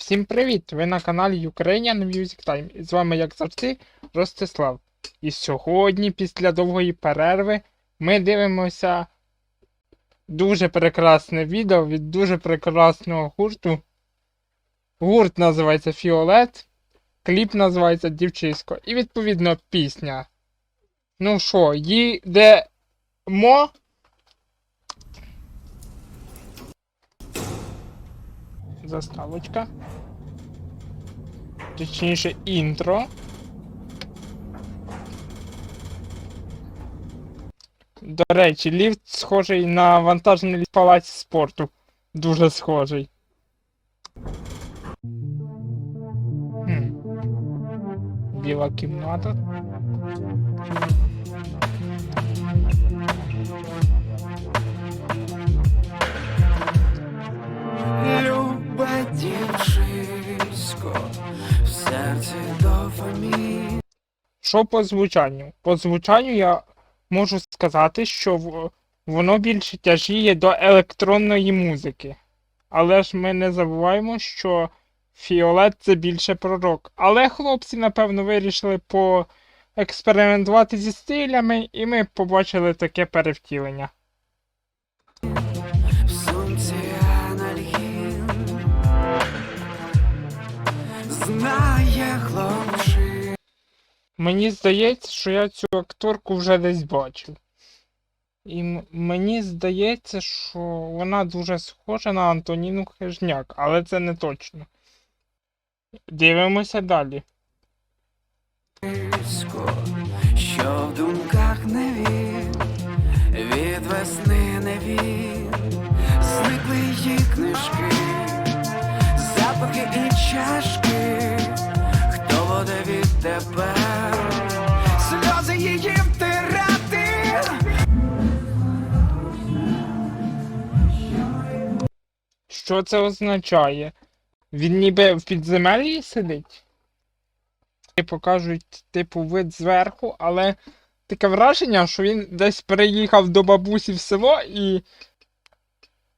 Всім привіт! Ви на каналі Ukrainian Music Time. І з вами, як завжди, Ростислав. І сьогодні, після довгої перерви, ми дивимося дуже прекрасне відео від дуже прекрасного гурту. Гурт називається Фіолет, кліп називається Дівчисько. І відповідно пісня. Ну що, їдемо. Заставочка. Точніше, інтро. До речі, ліфт схожий на вантажний ліфт в палаці спорту. Дуже схожий. Хм. Біла кімната. Серці дофамін. Що по звучанню? По звучанню я можу сказати, що воно більше тяжіє до електронної музики. Але ж ми не забуваємо, що Фіолет це більше пророк. Але хлопці, напевно, вирішили поекспериментувати зі стилями, і ми побачили таке перевтілення. Мені здається, що я цю акторку вже десь бачив. І мені здається, що вона дуже схожа на Антоніну Хижняк, але це не точно. Дивимося далі. Що в думках не він Від весни не він Зникли її книжки Запахи і чашки Хто буде відтепер Що це означає? Він ніби в підземеллі сидить? І покажуть, типу, вид зверху, але таке враження, що він десь переїхав до бабусі в село і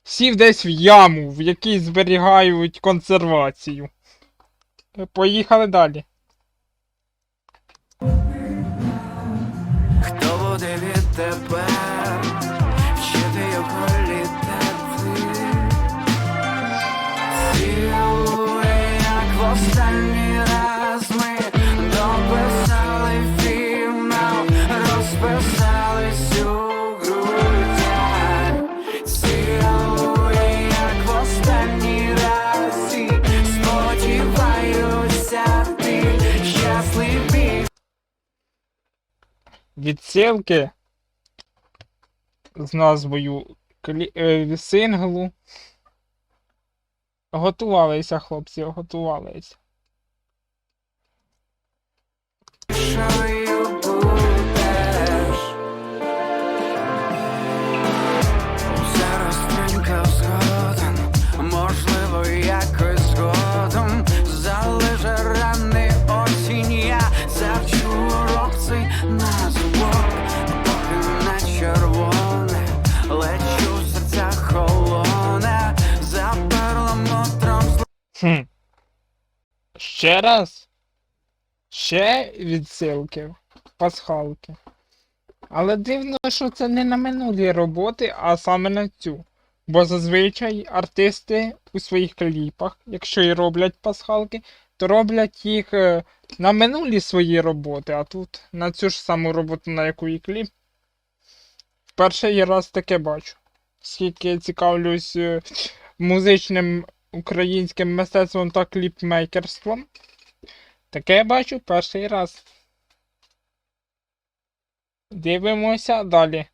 сів десь в яму, в якій зберігають консервацію. Поїхали далі. Відсилки з назвою е, синглу. Готувалися, хлопці, готувалися. Хм. Ще раз. Ще відсилки. Пасхалки. Але дивно, що це не на минулі роботи, а саме на цю. Бо зазвичай артисти у своїх кліпах, якщо і роблять пасхалки, то роблять їх е, на минулі свої роботи, а тут на цю ж саму роботу, на яку і кліп. Перший раз таке бачу. Скільки я цікавлюсь е, музичним українським мистецтвом та кліпмейкерством. Таке я бачу перший раз. Дивимося далі.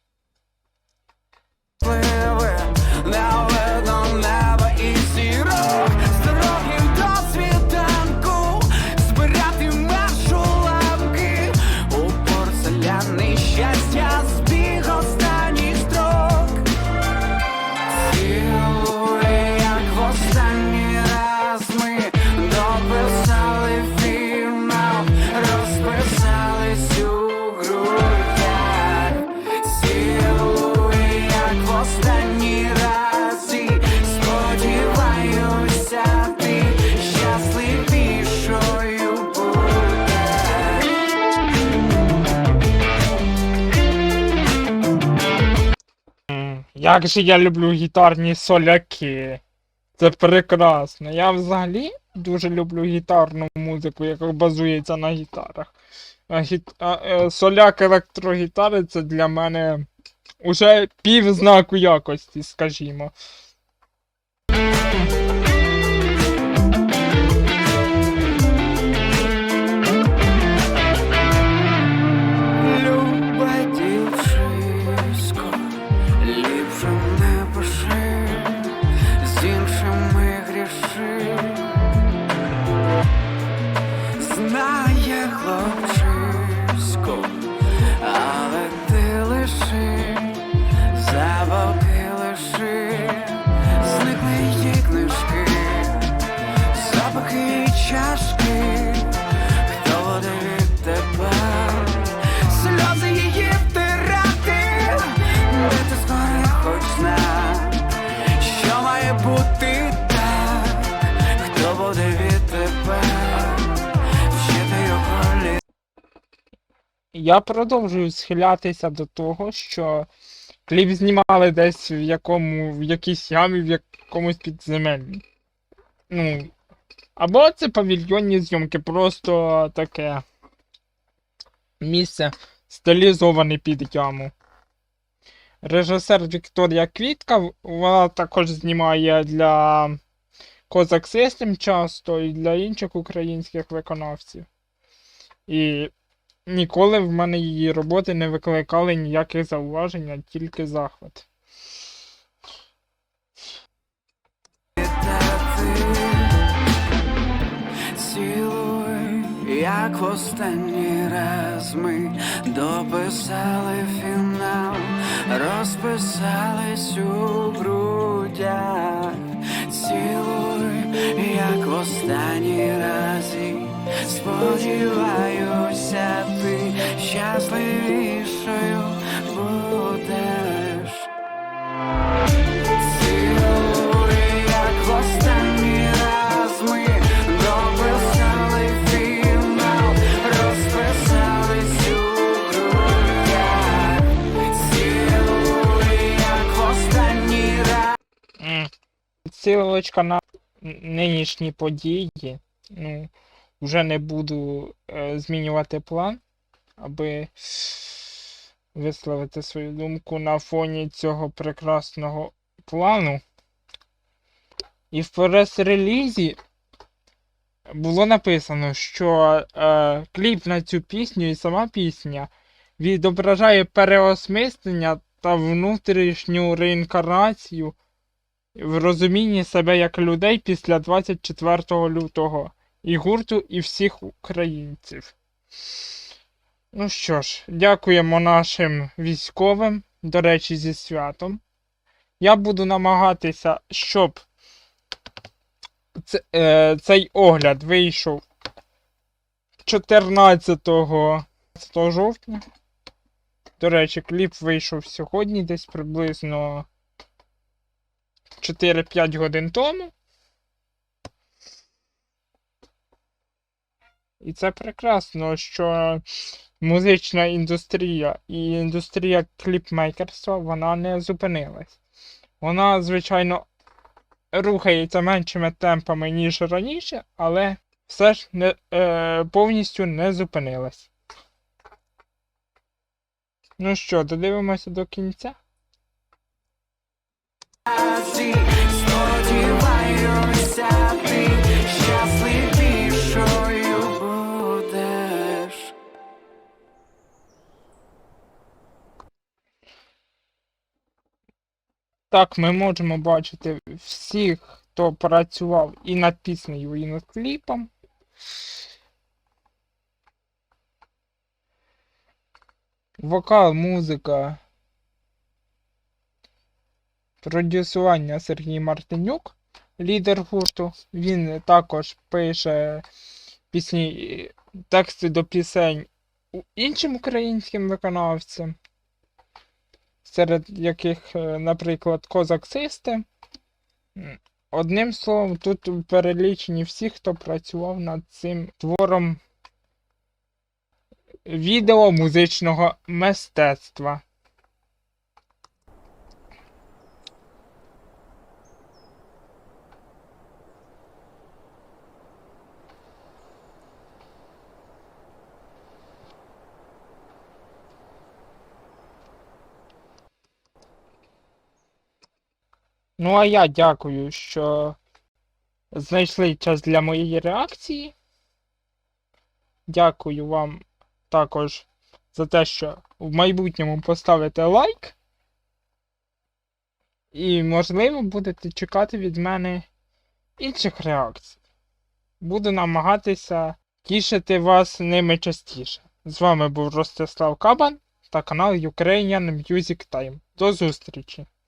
Як же я люблю гітарні соляки. Це прекрасно. Я взагалі дуже люблю гітарну музику, яка базується на гітарах. А, гіт... а, е, соляк електрогітари це для мене уже пів знаку якості, скажімо. Oh. Я продовжую схилятися до того, що кліп знімали десь в якому, в якійсь ямі, в якомусь підземеллі. Ну. Або це павільйонні зйомки, просто таке місце стилізоване під яму. Режисер Вікторія Квітка, вона також знімає для Козак System часто і для інших українських виконавців. І Ніколи в мене її роботи не викликали ніяких зауважень, а тільки захват. Як останній раз ми дописали фінал, розписались у грудях. Цілуй, як в останній раз і сподіваюся, ти щасливішою будеш. Цілуй, як в раз ми дописали фінал, розписались у грудях. Цілуй, як в останній. М. На нинішні події. Ну, вже не буду е, змінювати план, аби висловити свою думку на фоні цього прекрасного плану. І в прес-релізі було написано, що е, кліп на цю пісню і сама пісня відображає переосмислення та внутрішню реінкарнацію в розумінні себе як людей після 24 лютого і гурту, і всіх українців. Ну що ж, дякуємо нашим військовим, до речі, зі святом. Я буду намагатися, щоб е, цей огляд вийшов 14 жовтня. До речі, кліп вийшов сьогодні, десь приблизно 4-5 годин тому. І це прекрасно, що музична індустрія і індустрія кліпмейкерства вона не зупинилась. Вона, звичайно, рухається меншими темпами, ніж раніше, але все ж не, е, повністю не зупинилась. Ну що, додивимося до кінця? Так, ми можемо бачити всіх, хто працював і над піснею, і над кліпом. Вокал, музика. Продюсування Сергій Мартинюк, лідер гурту. Він також пише пісні, тексти до пісень іншим українським виконавцям серед яких, е, наприклад, козаксисти. Одним словом, тут перелічені всі, хто працював над цим твором відео музичного мистецтва. Ну а я дякую, що знайшли час для моєї реакції. Дякую вам також за те, що в майбутньому поставите лайк. І, можливо, будете чекати від мене інших реакцій. Буду намагатися тішити вас ними частіше. З вами був Ростислав Кабан та канал Ukrainian Music Time. До зустрічі!